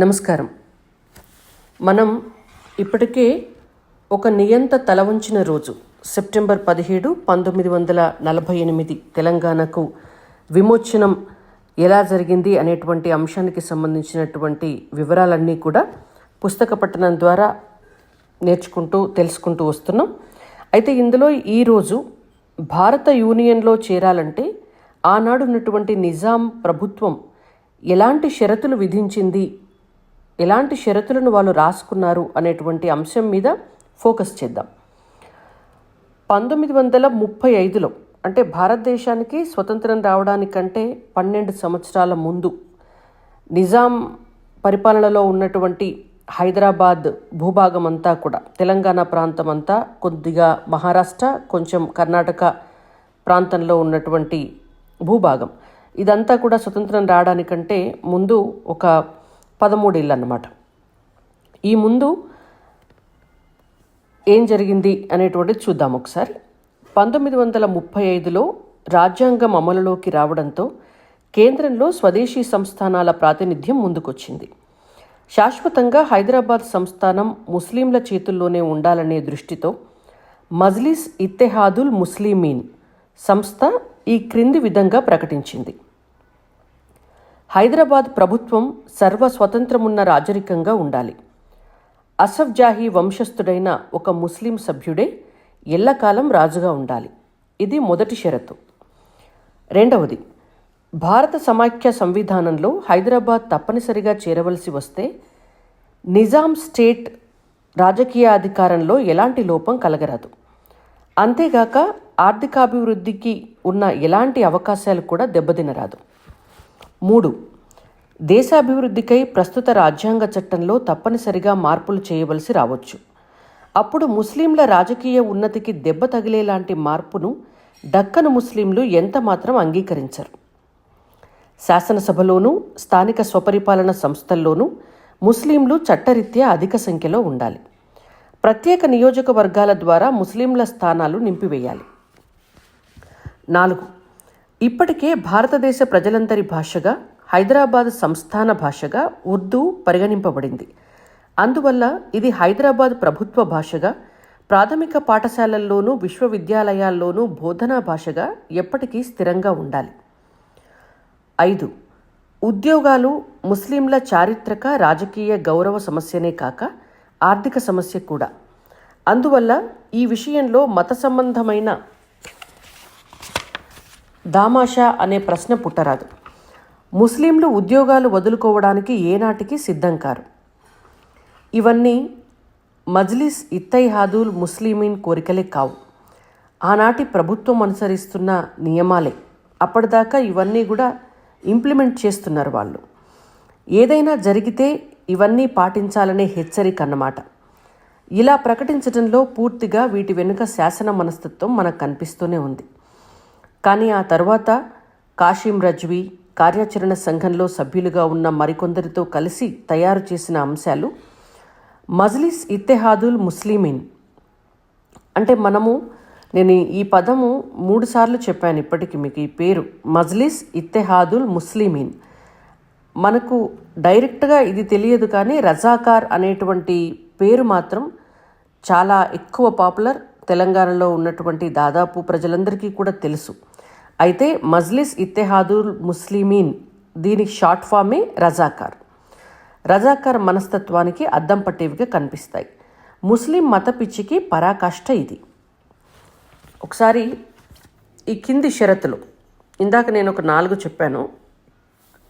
నమస్కారం. మనం ఇప్పటికే ఒక నియంత తల ఉంచిన రోజు సెప్టెంబర్ పదిహేడు పంతొమ్మిది వందల నలభై ఎనిమిది తెలంగాణకు విమోచనం ఎలా జరిగింది అనేటువంటి అంశానికి సంబంధించినటువంటి వివరాలన్నీ కూడా పుస్తక పఠనం ద్వారా నేర్చుకుంటూ తెలుసుకుంటూ వస్తున్నాం. అయితే ఇందులో ఈరోజు భారత యూనియన్లో చేరాలంటే ఆనాడు ఉన్నటువంటి నిజాం ప్రభుత్వం ఎలాంటి షరతులు విధించింది ఎలాంటి షరతులను వాళ్ళు రాసుకున్నారు అనేటువంటి అంశం మీద ఫోకస్ చేద్దాం. పంతొమ్మిది వందల ముప్పై ఐదులో అంటే భారతదేశానికి స్వతంత్రం రావడానికంటే పన్నెండు సంవత్సరాల ముందు నిజాం పరిపాలనలో ఉన్నటువంటి హైదరాబాద్ భూభాగం అంతా కూడా తెలంగాణ ప్రాంతం అంతా కొద్దిగా మహారాష్ట్ర కొంచెం కర్ణాటక ప్రాంతంలో ఉన్నటువంటి భూభాగం. ఇదంతా కూడా స్వతంత్రం రావడానికంటే ముందు ఒక పదమూడేళ్ళు అన్నమాట ఈ ముందు ఏం జరిగింది అనేటువంటిది చూద్దాం ఒకసారి. పంతొమ్మిది వందల ముప్పై ఐదులో రాజ్యాంగం అమలులోకి రావడంతో కేంద్రంలో స్వదేశీ సంస్థానాల ప్రాతినిధ్యం ముందుకొచ్చింది. శాశ్వతంగా హైదరాబాద్ సంస్థానం ముస్లింల చేతుల్లోనే ఉండాలనే దృష్టితో మజ్లిస్ ఇత్తెహాదుల్ ముస్లిమీన్ సంస్థ ఈ క్రింది విధంగా ప్రకటించింది. హైదరాబాద్ ప్రభుత్వం సర్వ స్వతంత్రమున్న రాజరికంగా ఉండాలి. అసఫ్ జాహీ వంశస్థుడైన ఒక ముస్లిం సభ్యుడే ఎల్లకాలం రాజుగా ఉండాలి. ఇది మొదటి షరతు. రెండవది భారత సమాఖ్య సంవిధానంలో హైదరాబాద్ తప్పనిసరిగా చేరవలసి వస్తే నిజాం స్టేట్ రాజకీయ అధికారంలో ఎలాంటి లోపం కలగరాదు. అంతేగాక ఆర్థికాభివృద్ధికి ఉన్న ఎలాంటి అవకాశాలు కూడా దెబ్బతినరాదు. మూడు. దేశాభివృద్ధికై ప్రస్తుత రాజ్యాంగ చట్టంలో తప్పనిసరిగా మార్పులు చేయవలసి రావచ్చు. అప్పుడు ముస్లింల రాజకీయ ఉన్నతికి దెబ్బ తగిలేలాంటి మార్పును దక్కను ముస్లింలు ఎంత మాత్రం అంగీకరించరు. శాసనసభలోనూ స్థానిక స్వపరిపాలన సంస్థల్లోనూ ముస్లింలు చట్టరీత్యా అధిక సంఖ్యలో ఉండాలి. ప్రత్యేక నియోజకవర్గాల ద్వారా ముస్లింల స్థానాలు నింపివేయాలి. నాలుగు. ఇప్పటికే భారతదేశ ప్రజలందరి భాషగా హైదరాబాద్ సంస్థాన భాషగా ఉర్దూ పరిగణింపబడింది. అందువల్ల ఇది హైదరాబాద్ ప్రభుత్వ భాషగా ప్రాథమిక పాఠశాలల్లోనూ విశ్వవిద్యాలయాల్లోనూ బోధనా భాషగా ఎప్పటికీ స్థిరంగా ఉండాలి. ఐదు. ఉద్యోగాలు ముస్లింల చారిత్రక రాజకీయ గౌరవ సమస్యనే కాక ఆర్థిక సమస్య కూడా. అందువల్ల ఈ విషయంలో మత సంబంధమైన దామాషా అనే ప్రశ్న పుట్టరాదు. ముస్లింలు ఉద్యోగాలు వదులుకోవడానికి ఏనాటికి సిద్ధం కారు. ఇవన్నీ మజ్లిస్ ఇత్తైహాదుల్ ముస్లిమీన్ కోరికలే కావు. ఆనాటి ప్రభుత్వం అనుసరిస్తున్న నియమాలే. అప్పటిదాకా ఇవన్నీ కూడా ఇంప్లిమెంట్ చేస్తున్నారు వాళ్ళు. ఏదైనా జరిగితే ఇవన్నీ పాటించాలనే హెచ్చరిక అన్నమాట. ఇలా ప్రకటించడంలో పూర్తిగా వీటి వెనుక శాసన మనస్తత్వం మనకు కనిపిస్తూనే ఉంది. కానీ ఆ తర్వాత కాషిం రజ్వీ కార్యాచరణ సంఘంలో సభ్యులుగా ఉన్న మరికొందరితో కలిసి తయారు చేసిన అంశాలు మజ్లిస్ ఇత్తెహాదుల్ ముస్లిమీన్. అంటే మనము నేను ఈ పదము మూడుసార్లు చెప్పాను ఇప్పటికి మీకు ఈ పేరు. మజ్లిస్ ఇత్తెహాదుల్ ముస్లిమీన్. మనకు డైరెక్ట్గా ఇది తెలియదు కానీ రజాకార్ అనేటువంటి పేరు మాత్రం చాలా ఎక్కువ పాపులర్. తెలంగాణలో ఉన్నటువంటి దాదాపు ప్రజలందరికీ కూడా తెలుసు. అయితే మజ్లిస్ ఇత్తెహాదుల్ ముస్లిమీన్ దీని షార్ట్ ఫామే రజాకార్. రజాకార్ మనస్తత్వానికి అద్దం పట్టేవిగా కనిపిస్తాయి. ముస్లిం మత పిచ్చికి పరాకాష్ట ఇది. ఒకసారి ఈ కింది షరతులు. ఇందాక నేను ఒక నాలుగు చెప్పాను.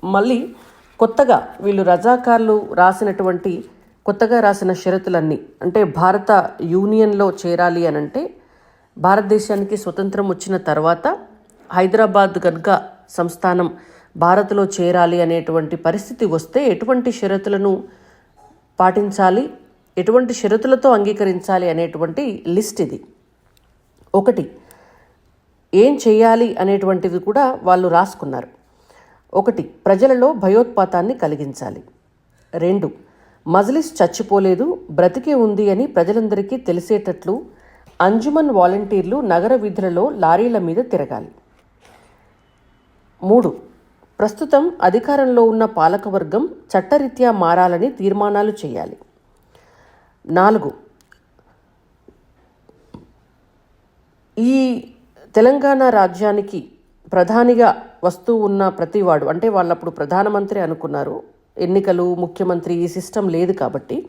మళ్ళీ కొత్తగా వీళ్ళు రజాకార్లు రాసినటువంటి కొత్తగా రాసిన షరతులన్నీ అంటే భారత యూనియన్లో చేరాలి అని అంటే భారతదేశానికి స్వతంత్రం వచ్చిన తర్వాత హైదరాబాద్ కనుక సంస్థానం భారత్లో చేరాలి అనేటువంటి పరిస్థితి వస్తే ఎటువంటి షరతులను పాటించాలి ఎటువంటి షరతులతో అంగీకరించాలి అనేటువంటి లిస్ట్ ఇది. ఒకటి ఏం చేయాలి అనేటువంటిది కూడా వాళ్ళు రాసుకున్నారు. ఒకటి ప్రజలలో భయోత్పాతాన్ని కలిగించాలి. రెండు మజ్లిస్ చచ్చిపోలేదు బ్రతికే ఉంది అని ప్రజలందరికీ తెలిసేటట్లు అంజుమన్ వాలంటీర్లు నగర వీధులలో లారీల మీద తిరగాలి. మూడు. ప్రస్తుతం అధికారంలో ఉన్న పాలకవర్గం చట్టరీత్యా మారాలని తీర్మానాలు చేయాలి. నాలుగు. ఈ తెలంగాణ రాజ్యానికి ప్రధానిగా వస్తూ ఉన్న ప్రతివాడు అంటే వాళ్ళప్పుడు ప్రధానమంత్రి అనుకున్నారు ఎన్నికలు ముఖ్యమంత్రి ఈ సిస్టమ్ లేదు కాబట్టి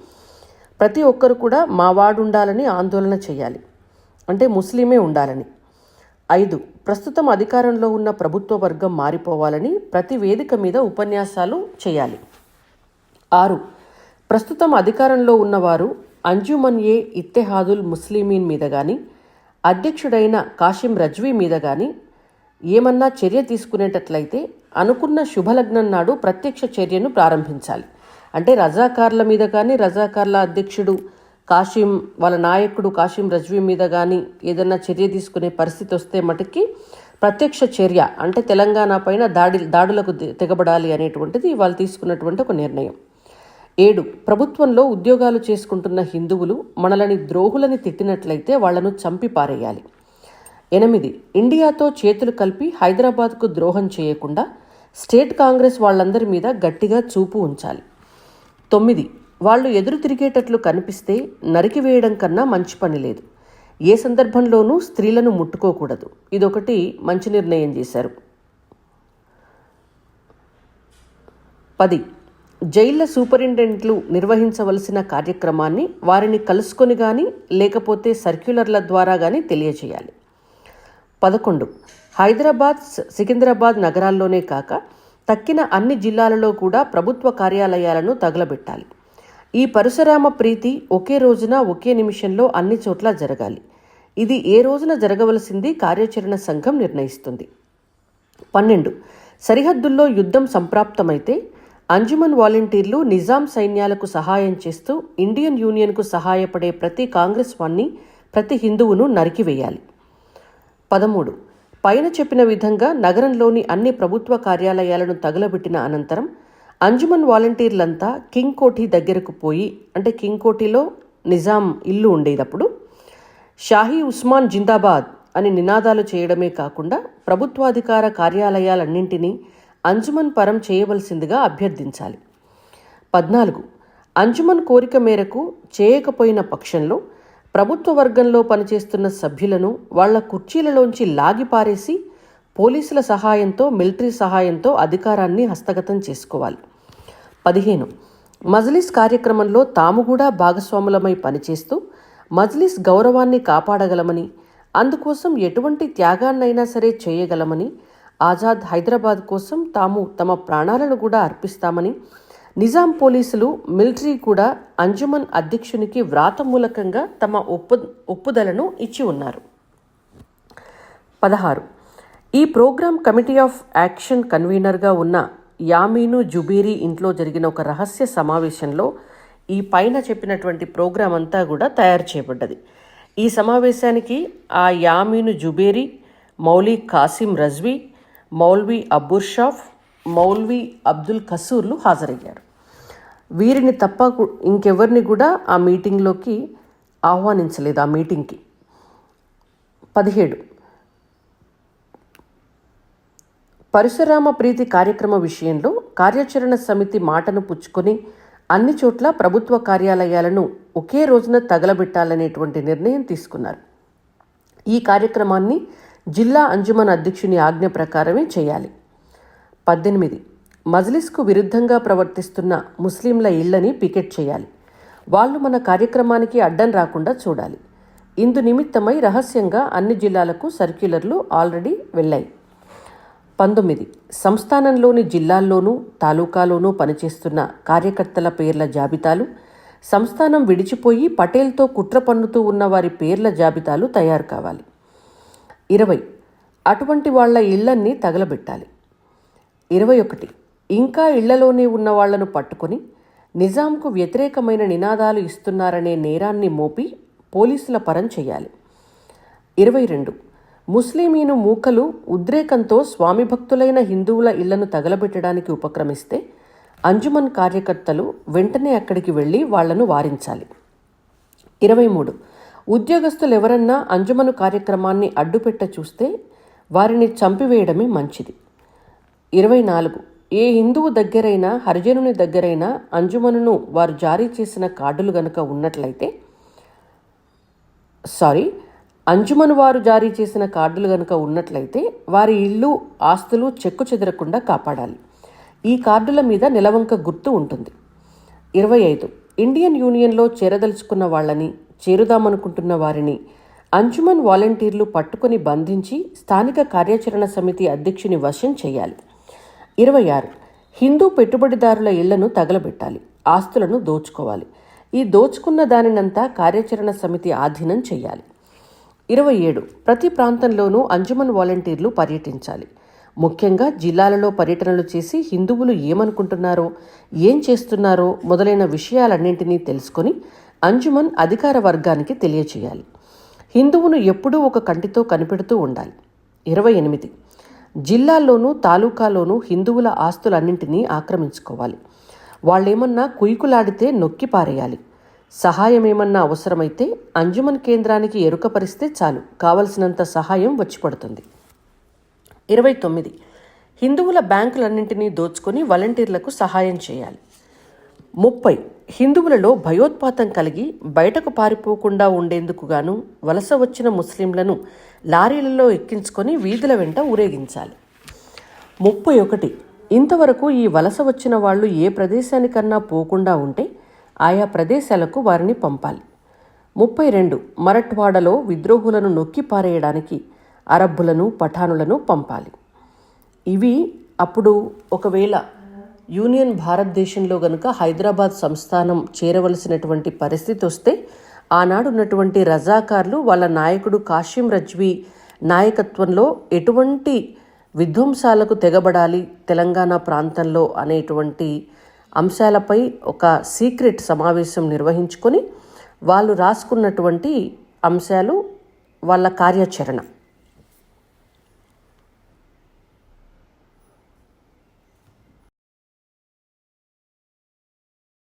ప్రతి ఒక్కరు కూడా మా వాడు ఉండాలని ఆందోళన చేయాలి. అంటే ముస్లిమే ఉండాలని. ఐదు ప్రస్తుతం అధికారంలో ఉన్న ప్రభుత్వ వర్గం మారిపోవాలని ప్రతి వేదిక మీద ఉపన్యాసాలు చేయాలి. ఆరు ప్రస్తుతం అధికారంలో ఉన్నవారు అంజుమన్ ఏ ఇత్తెహాదుల్ ముస్లిమీన్ మీద కానీ అధ్యక్షుడైన కాశిం రజ్వీ మీద కానీ ఏమన్నా చర్య తీసుకునేటట్లయితే అనుకున్న శుభలగ్నం నాడు ప్రత్యక్ష చర్యను ప్రారంభించాలి. అంటే రజాకార్ల మీద కానీ రజాకార్ల అధ్యక్షుడు కాశీం వాళ్ళ నాయకుడు కాశీం రజ్వీ మీద కానీ ఏదన్నా చర్య తీసుకునే పరిస్థితి వస్తే మటుకి ప్రత్యక్ష చర్య అంటే తెలంగాణ పైన దాడి దాడులకు తెగబడాలి అనేటువంటిది వాళ్ళు తీసుకున్నటువంటి ఒక నిర్ణయం. ఏడు ప్రభుత్వంలో ఉద్యోగాలు చేసుకుంటున్న హిందువులు మనలని ద్రోహులని తిట్టినట్లయితే వాళ్ళను చంపి పారేయాలి. ఎనిమిది ఇండియాతో చేతులు కలిపి హైదరాబాద్కు ద్రోహం చేయకుండా స్టేట్ కాంగ్రెస్ వాళ్ళందరి మీద గట్టిగా చూపు ఉంచాలి. తొమ్మిది వాళ్ళు ఎదురు తిరిగేటట్లు కనిపిస్తే నరికివేయడం కన్నా మంచి పని లేదు. ఏ సందర్భంలోనూ స్త్రీలను ముట్టుకోకూడదు. ఇదొకటి మంచి నిర్ణయం చేశారు. పది జైళ్ళ సూపరింటెండెంట్లు నిర్వహించవలసిన కార్యక్రమాన్ని వారిని కలుసుకొని కానీ లేకపోతే సర్క్యులర్ల ద్వారా కానీ తెలియజేయాలి. పదకొండు హైదరాబాద్ సికింద్రాబాద్ నగరాల్లోనే కాక తక్కిన అన్ని జిల్లాలలో కూడా ప్రభుత్వ కార్యాలయాలను తగలబెట్టాలి. ఈ పరశురామ ప్రీతి ఒకే రోజున ఒకే నిమిషంలో అన్ని చోట్ల జరగాలి. ఇది ఏ రోజున జరగవలసింది కార్యాచరణ సంఘం నిర్ణయిస్తుంది. పన్నెండు. సరిహద్దుల్లో యుద్ధం సంప్రాప్తమైతే అంజుమన్ వాలంటీర్లు నిజాం సైన్యాలకు సహాయం చేస్తూ ఇండియన్ యూనియన్కు సహాయపడే ప్రతి కాంగ్రెస్ వాణ్ణి ప్రతి హిందువును నరికివేయాలి. పదమూడు. పైన చెప్పిన విధంగా నగరంలోని అన్ని ప్రభుత్వ కార్యాలయాలను తగులబెట్టిన అనంతరం అంజుమన్ వాలంటీర్లంతా కింగ్ కోఠి దగ్గరకు పోయి అంటే కింగ్ కోఠిలో నిజాం ఇల్లు ఉండేటప్పుడు షాహీ ఉస్మాన్ జిందాబాద్ అని నినాదాలు చేయడమే కాకుండా ప్రభుత్వాధికార కార్యాలయాలన్నింటినీ అంజుమన్ పరం చేయవలసిందిగా అభ్యర్థించాలి. పద్నాలుగు. అంజుమన్ కోరిక మేరకు చేయకపోయిన పక్షంలో ప్రభుత్వ వర్గంలో పనిచేస్తున్న సభ్యులను వాళ్ళ కుర్చీలలోంచి లాగిపారేసి పోలీసుల సహాయంతో మిలిటరీ సహాయంతో అధికారాన్ని హస్తగతం చేసుకోవాలి. పదిహేను. మజ్లిస్ కార్యక్రమంలో తాము కూడా భాగస్వాములమై పనిచేస్తూ మజ్లిస్ గౌరవాన్ని కాపాడగలమని అందుకోసం ఎటువంటి త్యాగాన్నైనా సరే చేయగలమని ఆజాద్ హైదరాబాద్ కోసం తాము తమ ప్రాణాలను కూడా అర్పిస్తామని నిజాం పోలీసులు మిలిటరీ కూడా అంజుమన్ అధ్యక్షునికి వ్రాతమూలకంగా తమ ఒప్పు ఒప్పుదలను ఇచ్చి ఉన్నారు. పదహారు. ఈ ప్రోగ్రాం కమిటీ ఆఫ్ యాక్షన్ కన్వీనర్గా ఉన్న యామీను జుబీరీ ఇంట్లో జరిగిన ఒక రహస్య సమావేశంలో ఈ పైన చెప్పినటువంటి ప్రోగ్రాం అంతా కూడా తయారు చేయబడ్డది. ఈ సమావేశానికి ఆ యామీను జుబేరీ మౌలి కాసిం రజ్వీ మౌల్వీ అబ్బుర్ షాఫ్ మౌల్వీ అబ్దుల్ కసూర్లు హాజరయ్యారు. వీరిని తప్ప ఇంకెవరిని కూడా ఆ మీటింగ్లోకి ఆహ్వానించలేదు ఆ మీటింగ్కి. పదిహేడు. పరశురామ ప్రీతి కార్యక్రమ విషయంలో కార్యాచరణ సమితి మాటను పుచ్చుకొని అన్ని చోట్ల ప్రభుత్వ కార్యాలయాలను ఒకే రోజున తగలబెట్టాలనేటువంటి నిర్ణయం తీసుకున్నారు. ఈ కార్యక్రమాన్ని జిల్లా అంజుమన్ అధ్యక్షుని ఆజ్ఞ ప్రకారమే చేయాలి. పద్దెనిమిది. మజ్లిస్కు విరుద్ధంగా ప్రవర్తిస్తున్న ముస్లింల ఇళ్ళని పికెట్ చేయాలి. వాళ్ళు మన కార్యక్రమానికి అడ్డం రాకుండా చూడాలి. ఇందు నిమిత్తమై రహస్యంగా అన్ని జిల్లాలకు సర్క్యులర్లు ఆల్రెడీ వెళ్ళాయి. పంతొమ్మిది. సంస్థానంలోని జిల్లాల్లోనూ తాలూకాలోనూ పనిచేస్తున్న కార్యకర్తల పేర్ల జాబితాలు సంస్థానం విడిచిపోయి పటేల్తో కుట్ర పన్నుతూ ఉన్న వారి పేర్ల జాబితాలు తయారు కావాలి. ఇరవై. అటువంటి వాళ్ళ ఇళ్ళన్నీ తగలబెట్టాలి. ఇరవై ఒకటి. ఇంకా ఇళ్ళలోనే ఉన్న వాళ్ళను పట్టుకొని నిజాంకు వ్యతిరేకమైన నినాదాలు ఇస్తున్నారనే నేరాన్ని మోపి పోలీసుల పరం చేయాలి. ఇరవై రెండు. ముస్లిమీను మూకలు ఉద్రేకంతో స్వామి భక్తులైన హిందువుల ఇళ్ళను తగలబెట్టడానికి ఉపక్రమిస్తే అంజుమన్ కార్యకర్తలు వెంటనే అక్కడికి వెళ్ళి వాళ్ళను వారించాలి. ఇరవై మూడు. ఉద్యోగస్తులు ఎవరన్నా అంజుమను కార్యక్రమాన్ని అడ్డుపెట్ట చూస్తే వారిని చంపివేయడమే మంచిది. ఇరవై నాలుగు. ఏ హిందువు దగ్గరైనా హరిజనుని దగ్గరైనా అంజుమనును వారు జారీ చేసిన కార్డులు గనుక ఉన్నట్లయితే సారీ అంజుమను వారు జారీ చేసిన కార్డులు గనుక ఉన్నట్లయితే వారి ఇల్లు ఆస్తులు చెక్కు చెదరకుండా కాపాడాలి. ఈ కార్డుల మీద నిలవంక గుర్తు ఉంటుంది. ఇరవై ఐదు ఇండియన్ యూనియన్లో చేరదలుచుకున్న వాళ్ళని చేరుదామనుకుంటున్న వారిని అంజుమన్ వాలంటీర్లు పట్టుకొని బంధించి స్థానిక కార్యాచరణ సమితి అధ్యక్షుని వశం చేయాలి. ఇరవై ఆరు. హిందూ పెట్టుబడిదారుల ఇళ్ళను తగలబెట్టాలి. ఆస్తులను దోచుకోవాలి. ఈ దోచుకున్న దానినంతా కార్యాచరణ సమితి ఆధీనం చేయాలి ఇరవై ఏడు. ప్రతి ప్రాంతంలోనూ అంజుమన్ వాలంటీర్లు పర్యటించాలి. ముఖ్యంగా జిల్లాలలో పర్యటనలు చేసి హిందువులు ఏమనుకుంటున్నారో ఏం చేస్తున్నారో మొదలైన విషయాలన్నింటినీ తెలుసుకొని అంజుమన్ అధికార వర్గానికి తెలియచేయాలి. హిందువును ఎప్పుడూ ఒక కంటితో కనిపెడుతూ ఉండాలి. ఇరవై ఎనిమిది. జిల్లాల్లోనూ తాలూకాలోనూ హిందువుల ఆస్తులన్నింటినీ ఆక్రమించుకోవాలి. వాళ్ళేమన్నా కుయికులాడితే నొక్కి పారేయాలి. సహాయం ఏమన్నా అవసరమైతే అంజుమన్ కేంద్రానికి ఎరుకపరిస్తే చాలు. కావలసినంత సహాయం వచ్చి పడుతుంది ఇరవై తొమ్మిది. హిందువుల బ్యాంకులన్నింటినీ దోచుకొని వాలంటీర్లకు సహాయం చేయాలి. ముప్పై. హిందువులలో భయోత్పాతం కలిగి బయటకు పారిపోకుండా ఉండేందుకు గాను వలస వచ్చిన ముస్లింలను లారీలలో ఎక్కించుకొని వీధుల వెంట ఊరేగించాలి. ముప్పై ఒకటి. ఇంతవరకు ఈ వలస వచ్చిన వాళ్ళు ఏ ప్రదేశానికన్నా పోకుండా ఉంటే ఆయా ప్రదేశాలకు వారిని పంపాలి. ముప్పై రెండు. మరట్వాడలో విద్రోహులను నొక్కి పారేయడానికి అరబ్బులను పఠానులను పంపాలి. ఇవి అప్పుడు ఒకవేళ యూనియన్ భారతదేశంలో గనుక హైదరాబాద్ సంస్థానం చేరవలసినటువంటి పరిస్థితి వస్తే ఆనాడు ఉన్నటువంటి రజాకార్లు వాళ్ళ నాయకుడు కాశీం రజ్వీ నాయకత్వంలో ఎటువంటి విధ్వంసాలకు తెగబడాలి తెలంగాణ ప్రాంతంలో అనేటువంటి అంశాలపై ఒక సీక్రెట్ సమావేశం నిర్వహించుకొని వాళ్ళు రాసుకున్నటువంటి అంశాలు వాళ్ళ కార్యాచరణ.